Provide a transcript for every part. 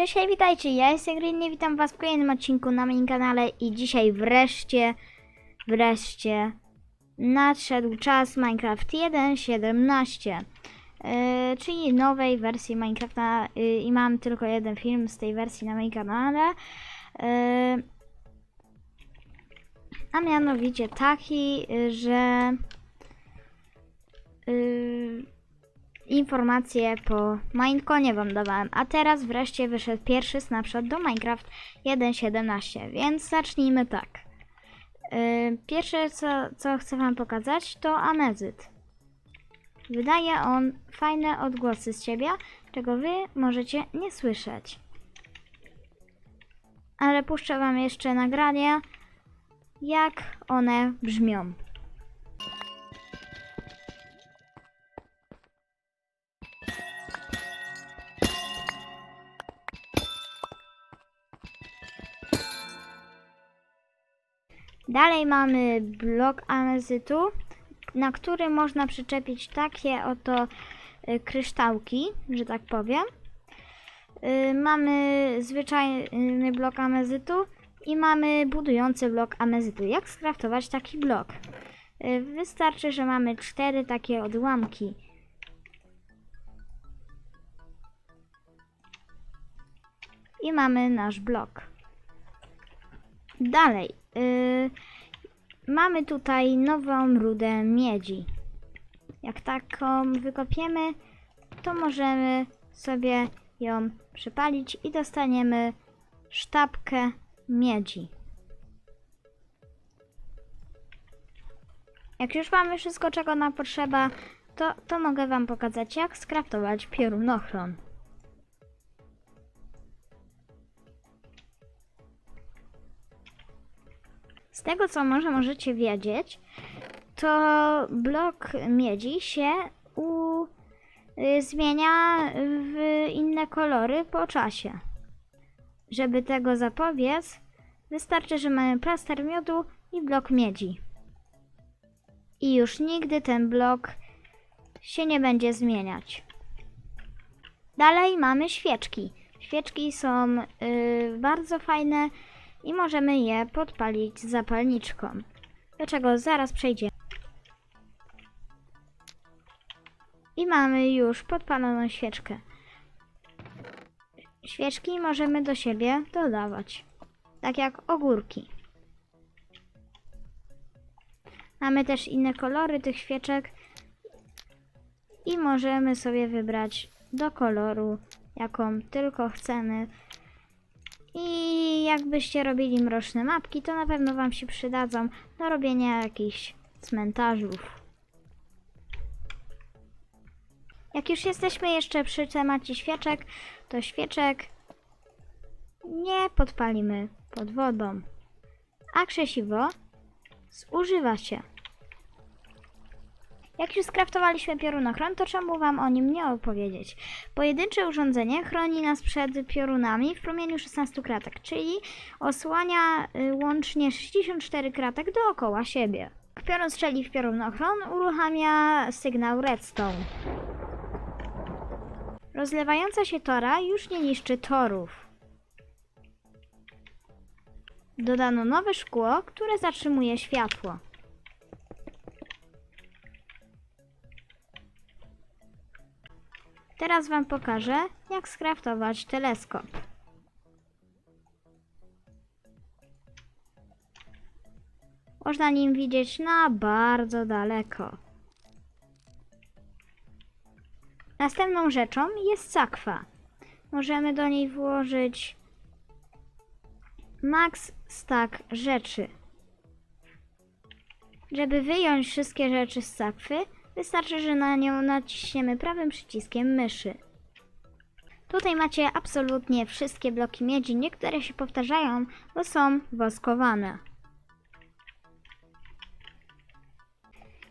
Cześć, hej, witajcie, ja jestem Green, witam was w kolejnym odcinku na moim kanale i dzisiaj wreszcie, wreszcie nadszedł czas Minecraft 1.17 yy, czyli nowej wersji Minecrafta yy, i mam tylko jeden film z tej wersji na moim kanale. Yy, a mianowicie taki, że informacje po Mineconie wam dawałem, a teraz wreszcie wyszedł pierwszy snapshot do Minecraft 1.17, więc zacznijmy tak. Yy, pierwsze co, co chcę wam pokazać to Amezyt. Wydaje on fajne odgłosy z ciebie, czego wy możecie nie słyszeć. Ale puszczę wam jeszcze nagranie, jak one brzmią. Dalej mamy blok amezytu, na który można przyczepić takie oto y, kryształki, że tak powiem. Y, Mamy zwyczajny blok amezytu i mamy budujący blok amezytu. Jak skraftować taki blok? Y, Wystarczy, że mamy cztery takie odłamki. I mamy nasz blok. Dalej. Y, mamy tutaj nową rudę miedzi. Jak taką wykopiemy, to możemy sobie ją przypalić i dostaniemy sztabkę miedzi. Jak już mamy wszystko, czego nam potrzeba, to, to mogę Wam pokazać, jak skraftować piorunochron. Z tego, co może możecie wiedzieć, to blok miedzi się u, y, zmienia w inne kolory po czasie. Żeby tego zapobiec, wystarczy, że mamy plaster miodu i blok miedzi. I już nigdy ten blok się nie będzie zmieniać. Dalej mamy świeczki. Świeczki są y, bardzo fajne i możemy je podpalić zapalniczką. Do czego zaraz przejdziemy. I mamy już podpaloną świeczkę. Świeczki możemy do siebie dodawać, tak jak ogórki. Mamy też inne kolory tych świeczek i możemy sobie wybrać do koloru, jaką tylko chcemy. I jakbyście robili mroczne mapki, to na pewno Wam się przydadzą do robienia jakichś cmentarzów. Jak już jesteśmy jeszcze przy temacie świeczek, to świeczek nie podpalimy pod wodą, a krzesiwo zużywa się. Jak już skraftowaliśmy piorunochron, to czemu Wam o nim nie opowiedzieć? Pojedyncze urządzenie chroni nas przed piorunami w promieniu 16 kratek, czyli osłania y, łącznie 64 kratek dookoła siebie. Piorun strzeli w piorunochron, uruchamia sygnał redstone. Rozlewająca się tora już nie niszczy torów. Dodano nowe szkło, które zatrzymuje światło. Teraz Wam pokażę, jak skraftować teleskop. Można nim widzieć na bardzo daleko. Następną rzeczą jest sakwa. Możemy do niej włożyć max stack rzeczy. Żeby wyjąć wszystkie rzeczy z sakwy, wystarczy, że na nią naciśniemy prawym przyciskiem myszy. Tutaj macie absolutnie wszystkie bloki miedzi, niektóre się powtarzają, bo są woskowane.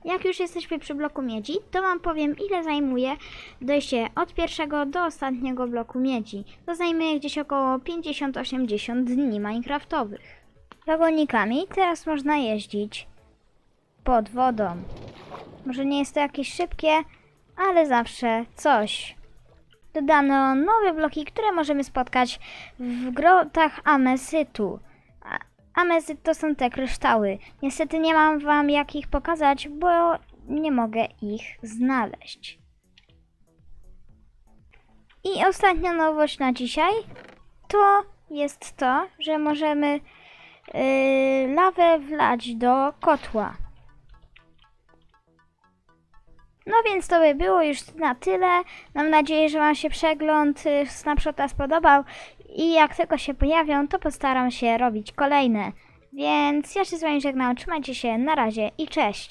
Jak już jesteśmy przy bloku miedzi, to Wam powiem, ile zajmuje dojście od pierwszego do ostatniego bloku miedzi. To zajmuje gdzieś około 50-80 dni Minecraftowych. Wagonikami teraz można jeździć pod wodą. Może nie jest to jakieś szybkie, ale zawsze coś. dodano nowe bloki, które możemy spotkać w grotach Amesytu. Amezyt to są te kryształy. Niestety nie mam wam jak ich pokazać, bo nie mogę ich znaleźć. I ostatnia nowość na dzisiaj to jest to, że możemy yy, lawę wlać do kotła. No więc to by było już na tyle. Mam nadzieję, że Wam się przegląd y, Snapshota spodobał i jak tylko się pojawią, to postaram się robić kolejne. Więc ja się z Wami żegnam, trzymajcie się, na razie i cześć!